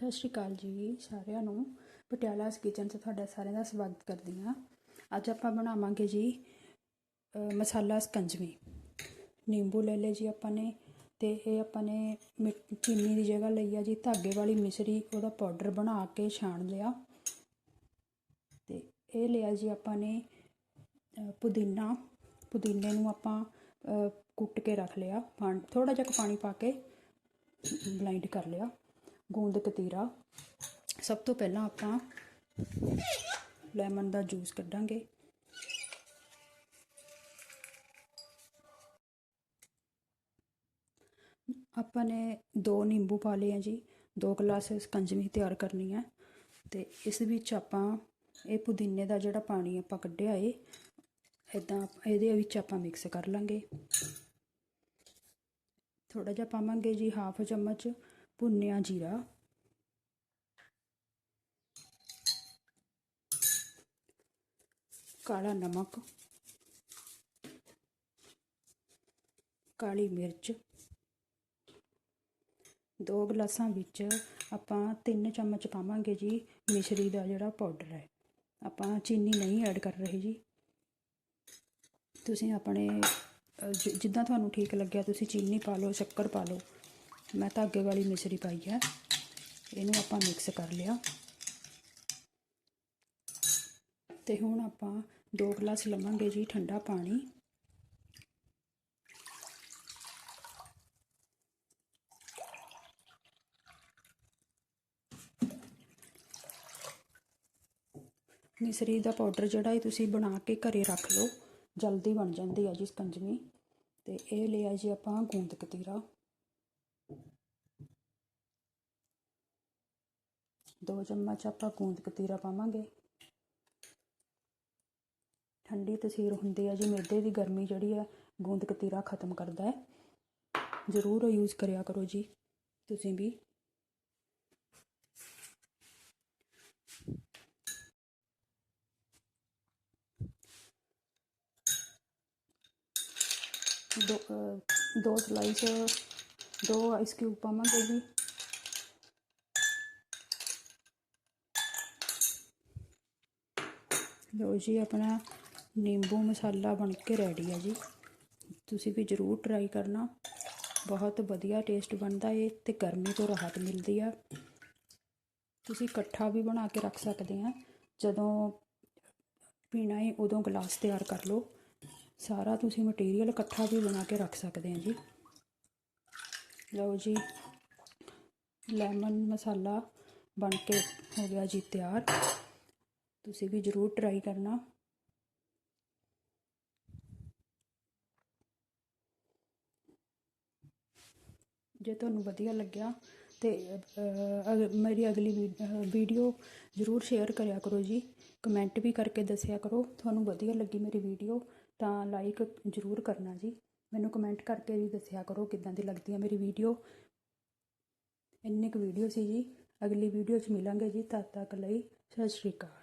ਸਤਿ ਸ਼੍ਰੀ ਅਕਾਲ ਜੀ ਸਾਰਿਆਂ ਨੂੰ। ਪਟਿਆਲਾਸ ਕਿਚਨ 'ਚ ਤੁਹਾਡਾ ਸਾਰਿਆਂ ਦਾ ਸਵਾਗਤ ਕਰਦੀ ਹਾਂ। ਅੱਜ ਆਪਾਂ ਬਣਾਵਾਂਗੇ ਜੀ ਮਸਾਲਾ ਸਕੰਜਵੀ। ਨਿੰਬੂ ਲੈ ਲਏ ਜੀ ਆਪਾਂ ਨੇ ਤੇ ਇਹ ਆਪਾਂ ਨੇ ਮਿ- ਚੀਨੀ ਦੀ ਜਗ੍ਹਾ ਲਈ ਆ ਜੀ, ਧਾਗੇ ਵਾਲੀ ਮਿਸ਼ਰੀ, ਉਹਦਾ ਪਾਊਡਰ ਬਣਾ ਕੇ ਛਾਣ ਲਿਆ। ਤੇ ਇਹ ਲਿਆ ਜੀ ਆਪਾਂ ਨੇ ਪੁਦੀਨਾ। ਪੁਦੀਨੇ ਨੂੰ ਆਪਾਂ ਕੁੱਟ ਕੇ ਰੱਖ ਲਿਆ। ਪਾਣੀ ਥੋੜਾ ਜਿਹਾ ਪਾਣੀ ਪਾ ਕੇ ਬਲਾਈਂਡ ਕਰ ਲਿਆ। ਗੂੰਦ ਕਤੀਰਾ। ਸਭ ਤੋਂ ਪਹਿਲਾਂ ਆਪਾਂ ਲੈਮਨ ਦਾ ਜੂਸ ਕੱਢਾਂਗੇ। ਆਪਾਂ ਨੇ ਦੋ ਨਿੰਬੂ ਪਾ ਲਏ ਆ ਜੀ। ਦੋ ਗਲਾਸ ਸਕੰਜਵੀ ਤਿਆਰ ਕਰਨੀ ਹੈ ਤੇ ਇਸ ਵਿੱਚ ਆਪਾਂ ਇਹ ਪੁਦੀਨੇ ਦਾ ਜਿਹੜਾ ਪਾਣੀ ਆਪਾਂ ਕੱਢਿਆ ਏ ਇਦਾਂ ਇਹਦੇ ਵਿੱਚ ਆਪਾਂ ਮਿਕਸ ਕਰ ਲਾਂਗੇ। ਥੋੜਾ ਜਿਹਾ ਪਾਵਾਂਗੇ ਜੀ, ਹਾਫ ਚਮਚ ਭੁੰਨਿਆ ਜੀਰਾ। ਕਾਲਾ ਨਮਕ। ਕਾਲੀ ਮਿਰਚ। ਦੋ ਗਲਾਸਾਂ ਵਿੱਚ ਆਪਾਂ 3 ਚਮਚ ਪਾਵਾਂਗੇ ਜੀ ਮਿਸ਼ਰੀ ਦਾ ਜਿਹੜਾ ਪਾਊਡਰ ਹੈ। ਆਪਾਂ ਚੀਨੀ ਨਹੀਂ ਐਡ ਕਰ ਰਹੇ ਜੀ। ਤੁਸੀਂ ਆਪਣੇ ਜਿੱਦਾਂ ਤੁਹਾਨੂੰ ਠੀਕ ਲੱਗਿਆ ਤੁਸੀਂ ਚੀਨੀ ਪਾ ਲਓ, ਸ਼ੱਕਰ ਪਾ ਲਓ। ਮੈਂ ਧਾਗੇ ਵਾਲੀ ਮਿਸ਼ਰੀ ਪਾਈ ਹੈ। ਇਹਨੂੰ ਆਪਾਂ ਮਿਕਸ ਕਰ ਲਿਆ। ਤੇ ਹੁਣ ਆਪਾਂ 2 ਗਲਾਸ ਲਵਾਂਗੇ ਜੀ ਠੰਡਾ ਪਾਣੀ। ਮਿਸਰੀ ਦਾ ਪਾਊਡਰ ਜਿਹੜਾ ਇਹ ਤੁਸੀਂ ਬਣਾ ਕੇ ਘਰੇ ਰੱਖ ਲਓ। ਜਲਦੀ ਬਣ ਜਾਂਦੀ ਹੈ ਜੀ ਸਕੰਜਵੀ ਤੇ ਇਹ ਲਿਆ ਜੀ ਆਪਾਂ ਗੂੰਦ ਕਤੀਰਾ। ਦੋ ਚਮਚ ਆਪਾਂ ਗੂੰਦ ਕਤੀਰਾ ਪਾਵਾਂਗੇ। ਠੰਡੀ ਤਸੀਰ ਹੁੰਦੀ ਹੈ ਜੀ ਮੈਦੇ ਦੀ ਗਰਮੀ ਜਿਹੜੀ ਹੈ ਗੂੰਦ ਕਤੀਰਾ ਖਤਮ ਕਰਦਾ ਹੈ। ਜ਼ਰੂਰ ਯੂਜ਼ ਕਰਿਆ ਕਰੋ ਜੀ ਤੁਸੀਂ ਵੀ। ਦੋ ਅ, ਦੋ ਸਲਾਈਸ ਦੋ ਆਈਸ ਕਿਊਬ ਪਾਵਾਂਗੇ ਜੀ। ਲਓ ਜੀ, ਆਪਣਾ ਨਿੰਬੂ ਮਸਾਲਾ ਬਣ ਕੇ ਰੈਡੀ ਹੈ ਜੀ। ਤੁਸੀਂ ਵੀ ਜ਼ਰੂਰ ਟਰਾਈ ਕਰਨਾ। ਬਹੁਤ ਵਧੀਆ ਟੇਸਟ ਬਣਦਾ ਏ ਤੇ ਗਰਮੀ ਤੋਂ ਰਾਹਤ ਮਿਲਦੀ ਆ। ਤੁਸੀਂ ਇਕੱਠਾ ਵੀ ਬਣਾ ਕੇ ਰੱਖ ਸਕਦੇ ਆ। ਜਦੋਂ ਪੀਣਾ ਏ, ਉਦੋਂ ਗਲਾਸ ਤਿਆਰ ਕਰ ਲਓ। ਸਾਰਾ ਤੁਸੀਂ ਮਟੀਰੀਅਲ ਇਕੱਠਾ ਵੀ ਬਣਾ ਕੇ ਰੱਖ ਸਕਦੇ ਆ ਜੀ। ਲਓ ਜੀ ਲੈਮਨ ਮਸਾਲਾ ਬਣ ਕੇ ਹੋ ਗਿਆ ਜੀ ਤਿਆਰ। ਤੁਸੀਂ ਵੀ ਜ਼ਰੂਰ ਟਰਾਈ ਕਰਨਾ। ਜੇ ਤੁਹਾਨੂੰ ਵਧੀਆ ਲੱਗਿਆ ਤੇ ਅਗ- ਮੇਰੀ ਅਗਲੀ ਵੀ- ਵੀਡੀਓ ਜ਼ਰੂਰ ਸ਼ੇਅਰ ਕਰਿਆ ਕਰੋ ਜੀ। ਕਮੈਂਟ ਵੀ ਕਰਕੇ ਦੱਸਿਆ ਕਰੋ, ਤੁਹਾਨੂੰ ਵਧੀਆ ਲੱਗੀ ਮੇਰੀ ਵੀਡੀਓ ਤਾਂ ਲਾਈਕ ਜ਼ਰੂਰ ਕਰਨਾ ਜੀ। ਮੈਨੂੰ ਕਮੈਂਟ ਕਰਕੇ ਵੀ ਦੱਸਿਆ ਕਰੋ ਕਿੱਦਾਂ ਦੀ ਲੱਗਦੀ ਹੈ ਮੇਰੀ ਵੀਡੀਓ ਇੰਨੀ ਕੁ ਵੀਡੀਓ ਸੀ ਜੀ। ਅਗਲੀ ਵੀਡੀਓ 'ਚ ਮਿਲਾਂਗੇ ਜੀ। ਤਦ ਤੱਕ ਲਈ ਸਤਿ ਸ਼੍ਰੀ ਅਕਾਲ।